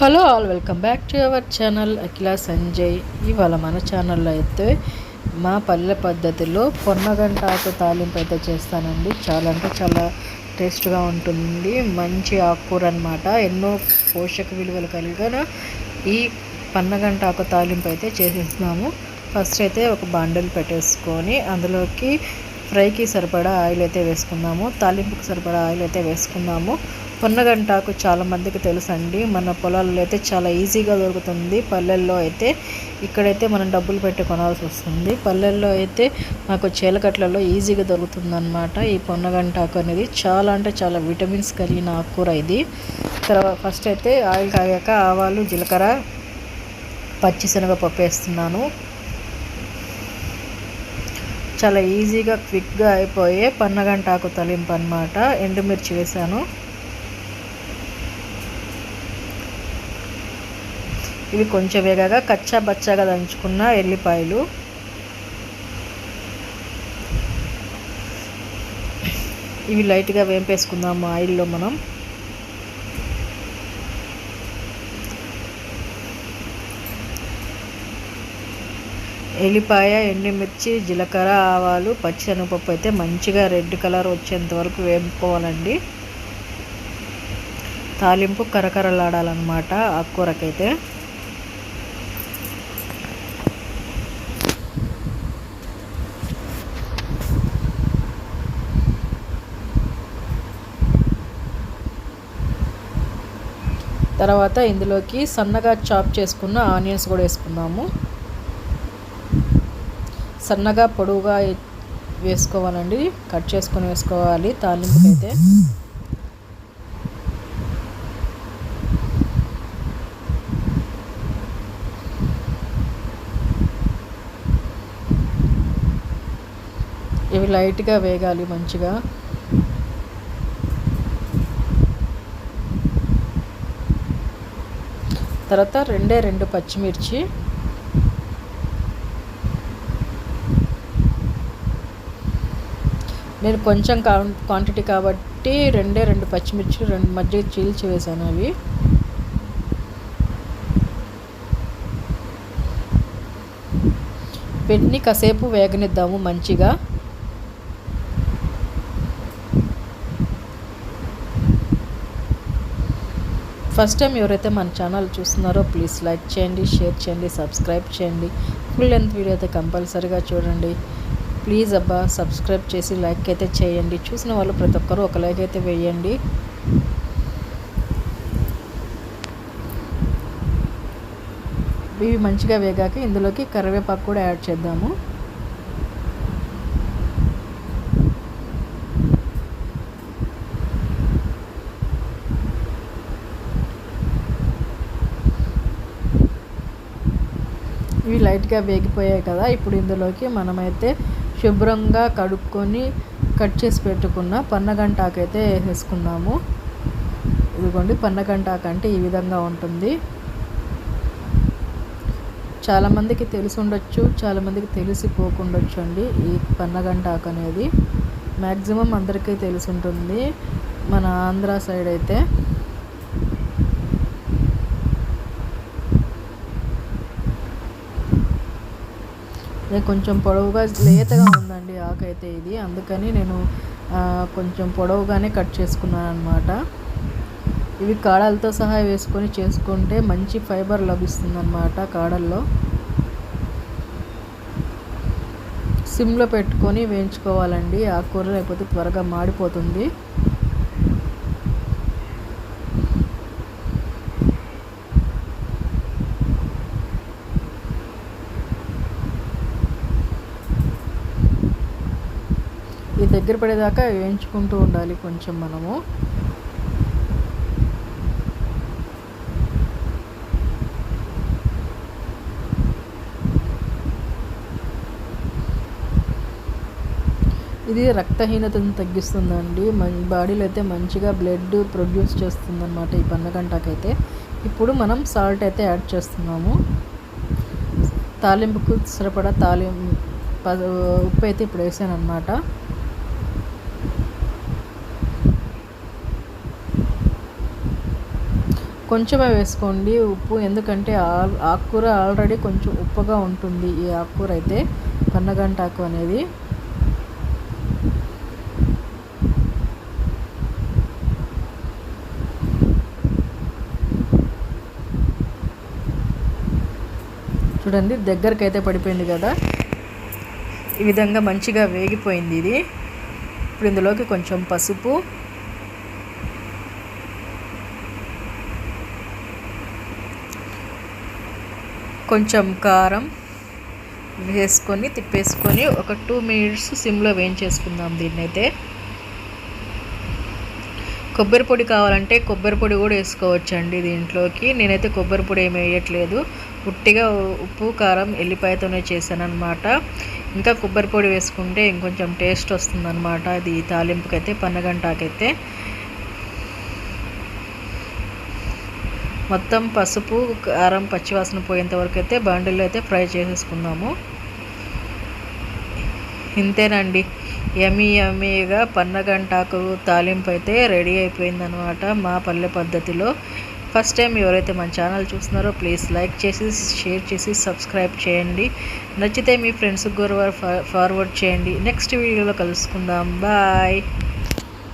Hello all welcome back to our channel Akhila Sanjay. ఇవాళ మన ఛానల్లో అయితే మా పల్లె పద్ధతిలో పొన్నగంట ఆకు తాలింపు అయితే చేస్తానండి. చాలా అంటే చాలా టేస్ట్గా ఉంటుంది. మంచి ఆకుకూర అనమాట ఎన్నో పోషక విలువలు కలిగిన ఈ పన్నగంట ఆకు తాలింపు అయితే చేసేస్తున్నాము. ఫస్ట్ అయితే ఒక బాండల్ పెట్టేసుకొని అందులోకి ఫ్రైకి సరిపడా ఆయిల్ అయితే వేసుకుందాము. తాలింపుకి సరిపడా ఆయిల్ అయితే వేసుకుందాము. పొన్నగంటాకు చాలా మందికి తెలుసండి. మన పొలాల్లో అయితే చాలా ఈజీగా దొరుకుతుంది. పల్లెల్లో అయితే ఇక్కడైతే మనం డబ్బులు పెట్టి కొనాల్సి వస్తుంది. పల్లెల్లో అయితే మాకు చీలకట్లలో ఈజీగా దొరుకుతుందనమాట ఈ పొన్నగంటాకు అనేది చాలా అంటే చాలా విటమిన్స్ కలిగిన ఆకుకూర ఇది. తర్వాత ఫస్ట్ అయితే ఆయిల్ కాగాక ఆవాలు జీలకర్ర పచ్చిశనగపప్పు వేస్తున్నాను. చాలా ఈజీగా క్విక్గా అయిపోయే పన్నగంటాకు తలింపు అనమాట ఎండుమిర్చి వేసాను. ఇవి కొంచెం వేగగా కచ్చా బచ్చాగా దంచుకున్న ఎల్లిపాయలు. ఇవి లైట్గా వేంపేసుకుందాము ఆయిల్లో మనం. ఎల్లిపాయ ఎండుమిర్చి జీలకర్ర ఆవాలు పచ్చిశనగపప్పు అయితే మంచిగా రెడ్ కలర్ వచ్చేంత వరకు వేపుకోవాలండి. తాలింపు కరకరలాడాలన్నమాట ఆకుకూరకైతే తర్వాత ఇందులోకి సన్నగా చాప్ చేసుకున్న ఆనియన్స్ కూడా వేసుకున్నాము సన్నగా పొడవుగా వేసుకోవాలండి. కట్ చేసుకొని వేసుకోవాలి తాలింపుకైతే. ఇవి లైట్గా వేగాలి మంచిగా. తర్వాత రెండే రెండు పచ్చిమిర్చి. నేను కొంచెం క్వాంటిటీ కాబట్టి రెండే రెండు పచ్చిమిర్చి రెండు మధ్య చీల్చి వేసాను అవి. వీటిని కాసేపు వేగనిద్దాము మంచిగా. ఫస్ట్ టైం ఎవరైతే మన ఛానల్ చూస్తున్నారో ప్లీజ్ లైక్ చేయండి షేర్ చేయండి సబ్స్క్రైబ్ చేయండి. ఫుల్ లెంత్ వీడియో అయితే కంపల్సరీగా చూడండి. ప్లీజ్ అబ్బా సబ్స్క్రైబ్ చేసి లైక్ అయితే చేయండి. చూసిన వాళ్ళు ప్రతి ఒక్కరూ ఒక లైక్ అయితే వేయండి. ఇవి మంచిగా వేగాక ఇందులోకి కరివేపాకు కూడా యాడ్ చేద్దాము. ఇవి లైట్గా వేగిపోయాయి కదా ఇప్పుడు ఇందులోకి మనమైతే శుభ్రంగా కడుక్కొని కట్ చేసి పెట్టుకున్న పన్నగంటాకు అయితే వేసుకున్నాము ఇదిగోండి పన్నగంటాకు అంటే ఈ విధంగా ఉంటుంది. చాలామందికి తెలిసి ఉండొచ్చు చాలామందికి తెలిసిపోకుండొచ్చు అండి ఈ పన్నగంటాకు అనేది. మ్యాక్సిమం అందరికీ తెలిసి ఉంటుంది. మన ఆంధ్ర సైడ్ అయితే కొంచెం పొడవుగా లేతగా ఉందండి ఆకైతే ఇది. అందుకని నేను కొంచెం పొడవుగానే కట్ చేసుకున్నాను అనమాట ఇవి కాడలతో సహా వేసుకొని చేసుకుంటే మంచి ఫైబర్ లభిస్తుంది అనమాట కాడల్లో. సిమ్లో పెట్టుకొని వేయించుకోవాలండి. ఆకుకూర లేకపోతే త్వరగా మాడిపోతుంది. దగ్గర పడేదాకా వేయించుకుంటూ ఉండాలి కొంచెం మనము. ఇది రక్తహీనతను తగ్గిస్తుందండి. మన బాడీలో అయితే మంచిగా బ్లడ్ ప్రొడ్యూస్ చేస్తుంది అనమాట ఈ పన్నగంటకైతే ఇప్పుడు మనం సాల్ట్ అయితే యాడ్ చేస్తున్నాము. తాలింపుకు సరిపడా తాలిం ఉప్పు అయితే ఇప్పుడు వేసాను అనమాట కొంచెమే వేసుకోండి ఉప్పు ఎందుకంటే ఆ- ఆకుకూర ఆల్రెడీ కొంచెం ఉప్పుగా ఉంటుంది ఈ ఆకుకూర అయితే పన్నగంటాకు అనేది. చూడండి దగ్గరికి అయితే పడిపోయింది కదా. ఈ విధంగా మంచిగా వేగిపోయింది ఇది. ఇప్పుడు ఇందులోకి కొంచెం పసుపు కొంచెం కారం వేసుకొని తిప్పేసుకొని ఒక టూ మినిట్స్ సిమ్లో వేయించేసుకుందాం దీన్ని అయితే కొబ్బరి పొడి కావాలంటే కొబ్బరి పొడి కూడా వేసుకోవచ్చండి దీంట్లోకి. నేనైతే కొబ్బరి పొడి ఏమి వేయట్లేదు. ఉట్టిగా ఉప్పు కారం ఎల్లిపాయతోనే చేశానమాట ఇంకా కొబ్బరి పొడి వేసుకుంటే ఇంకొంచెం టేస్ట్ వస్తుందన్నమాట. ఇది తాలింపుకైతే పన్నగంటాకైతే. మొత్తం పసుపు కారం పచ్చివాసన పోయేంత వరకు అయితే బాండిల్లో అయితే ఫ్రై చేసేసుకుందాము ఇంతేనండి. యమీ యమీగా పన్నగంటాకు తాలింపు అయితే రెడీ అయిపోయిందనమాట మా పల్లె పద్ధతిలో. ఫస్ట్ టైం ఎవరైతే మన ఛానల్ చూస్తున్నారో ప్లీజ్ లైక్ చేసి షేర్ చేసి సబ్స్క్రైబ్ చేయండి. నచ్చితే మీ ఫ్రెండ్స్కి కూడా ఫార్వర్డ్ చేయండి. నెక్స్ట్ వీడియోలో కలుసుకుందాం. బాయ్.